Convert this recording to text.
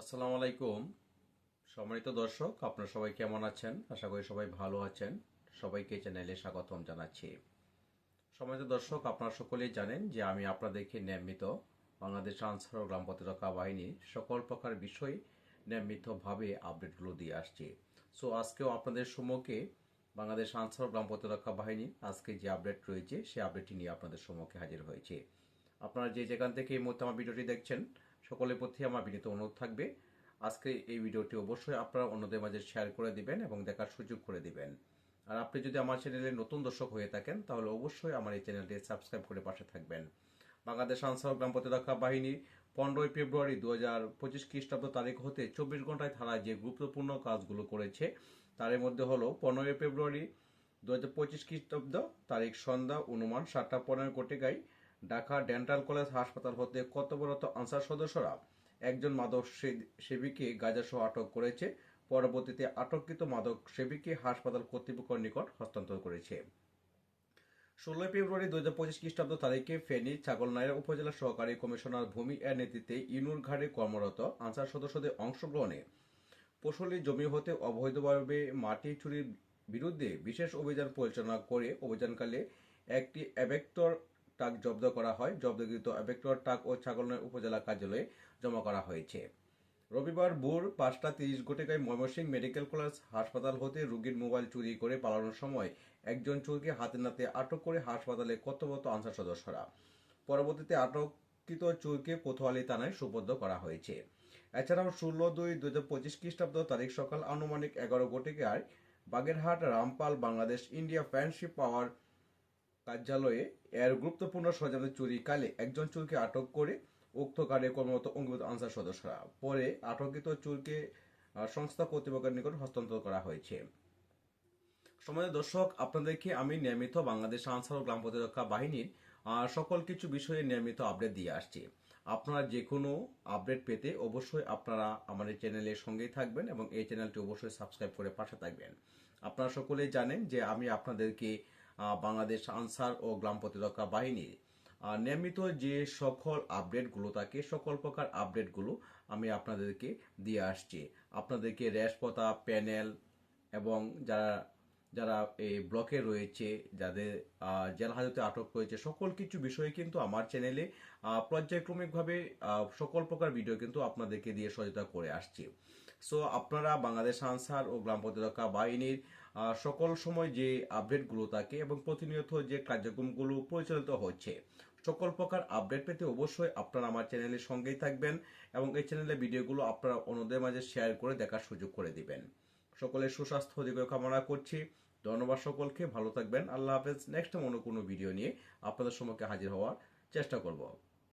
আসসালামু আলাইকুম। সম্মানিত দর্শক, আপনারা সবাই কেমন আছেন? আশা করি সবাই ভালো আছেন। সবাইকে চ্যানেলে স্বাগতম জানাচ্ছি। সম্মানিত দর্শক, আপনারা সকলেই জানেন যে আমি আপনাদেরকে নিয়মিত বাংলাদেশ আনসার ও গ্রাম প্রতিরক্ষা বাহিনীর সকল প্রকার বিষয় নিয়মিতভাবে আপডেটগুলো দিয়ে আসছি। সো আজকেও আপনাদের সম্মুখে বাংলাদেশ আনসার ও গ্রাম প্রতিরক্ষা বাহিনী আজকে যে আপডেট রয়েছে, সেই আপডেটটি নিয়ে আপনাদের সম্মুখে হাজির হয়েছে। আপনারা যে যেখান থেকে এই মুহূর্তে আমার ভিডিওটি দেখছেন সকলের প্রতি আমার বিনীত অনুরোধ থাকবে। আজকে এই ভিডিওটি অবশ্যই আপনারা অন্যদের মাঝে শেয়ার করে দিবেন এবং দেখার সুযোগ করে দিবেন। আর আপনি যদি আমার চ্যানেলে নতুন দর্শক হয়ে থাকেন, তাহলে অবশ্যই আমার এই চ্যানেলটি সাবস্ক্রাইব করে পাশে থাকবেন। বাংলাদেশ আনসার গ্রাম প্রতিরক্ষা বাহিনী পনেরোই ফেব্রুয়ারি দু হাজার পঁচিশ খ্রিস্টাব্দ তারিখ হতে চব্বিশ ঘন্টায় ধারায় যে গুরুত্বপূর্ণ কাজগুলো করেছে, তার মধ্যে হলো পনেরোই ফেব্রুয়ারি দু হাজার পঁচিশ খ্রিস্টাব্দ তারিখ সন্ধ্যা, অনুমান সাতটা পনেরো কোটিকায় ঢাকা ডেন্টাল কলেজ হাসপাতাল হতে কর্তব্যরত আনসার সদস্যরা একজন মাদক সেবীকে গাঁজাসহ আটক করেছে। পরবর্তীতে আটককৃত মাদক সেবীকে হাসপাতাল কর্তৃপক্ষের নিকট হস্তান্তর করেছে। ষোলোই ফেব্রুয়ারি দু হাজার পঁচিশ খ্রিস্টাব্দ তারিখে ফেনী ছাগলনাইয়া উপজেলা সহকারী কমিশনার ভূমি এর নেতৃত্বে ইনুর ঘাটে কর্মরত আনসার সদস্যদের অংশগ্রহণে ফসলি জমি হতে অবৈধভাবে মাটি চুরির বিরুদ্ধে বিশেষ অভিযান পরিচালনা করে অভিযানকালে একটি অ্যাবেক্টর টাক জব্দ করা হয়। জব্দকৃত অ্যাবেক্টর টাক ও ছাগলনাই উপজেলা কার্যালয়ে জমা করা হয়েছে। রবিবার ভোর পাঁচটা তিরিশ ঘটিকায় ময়মনসিংহ মেডিকেল কলেজ হাসপাতাল হতে রোগীর মোবাইল চুরি করে পালানোর সময় একজন চোরকে হাতে নাতে আটক করে হাসপাতালে কর্তব্যরত আনসার সদস্যরা। পরবর্তীতে আটককৃত চোরকে কোতোয়ালি থানায় সুপর্দ করা হয়েছে। এছাড়াও ষোলো দুই দু হাজার পঁচিশ খ্রিস্টাব্দ তারিখ সকাল আনুমানিক এগারো ঘটিকায় Bagerhat, Rampal, Bangladesh India friendship power কার্যালয়ে এর গুরুত্বপূর্ণ সরঞ্জামের চুরি কালে একজন চোরকে আটক করে উক্ত কার্যে কর্মরত অঙ্গীভূত আনসার সদস্যরা। পরে আটককৃত চোরকে সংস্থা কর্তৃপক্ষের নিকট হস্তান্তর করা হয়েছে। সময় দর্শক, আপনাদেরকে আমি নিয়মিত বাংলাদেশ আনসার ও গ্রাম প্রতিরক্ষা বাহিনীর সকল কিছু বিষয়ে নিয়মিত আপডেট দিয়ে আসছি। আপনারা যে কোনো আপডেট পেতে অবশ্যই আপনারা আমাদের চ্যানেলের সঙ্গেই থাকবেন এবং এই চ্যানেলটি অবশ্যই সাবস্ক্রাইব করে পাশে থাকবেন। আপনারা সকলেই জানেন যে আমি আপনাদেরকে বাংলাদেশ আনসার ও গ্রাম প্রতিরক্ষা বাহিনীর নিয়মিত যে সকল আপডেটগুলো থাকে, সকল প্রকার আপডেটগুলো আমি আপনাদেরকে দিয়ে আসছি। আপনাদেরকে র্যাশপতা, প্যানেল এবং যারা যারা এই ব্লকে রয়েছে, যাদের জেল হাজতে আটক রয়েছে, সকল কিছু বিষয়ে কিন্তু আমার চ্যানেলে পর্যায়ক্রমিকভাবে সকল প্রকার ভিডিও কিন্তু আপনাদেরকে দিয়ে সহায়তা করে আসছি। সো আপনারা বাংলাদেশ আনসার ও গ্রাম প্রতিরক্ষা বাহিনীর সকল সময় যে আপডেটগুলো থাকে এবং প্রতিনিয়ত যে কার্যক্রমগুলো পরিচালিত হচ্ছে, সকল প্রকার আপডেট পেতে অবশ্যই আপনারা আমার চ্যানেলের সঙ্গেই থাকবেন এবং এই চ্যানেলের ভিডিওগুলো আপনারা অন্যদের মাঝে শেয়ার করে দেখার সুযোগ করে দিবেন। সকলের সুস্বাস্থ্য দিকে কামনা করছি। ধন্যবাদ সকলকে। ভালো থাকবেন। আল্লাহ হাফেজ। নেক্সট অন্য কোনো ভিডিও নিয়ে আপনাদের সম্মুখে হাজির হওয়ার চেষ্টা করব।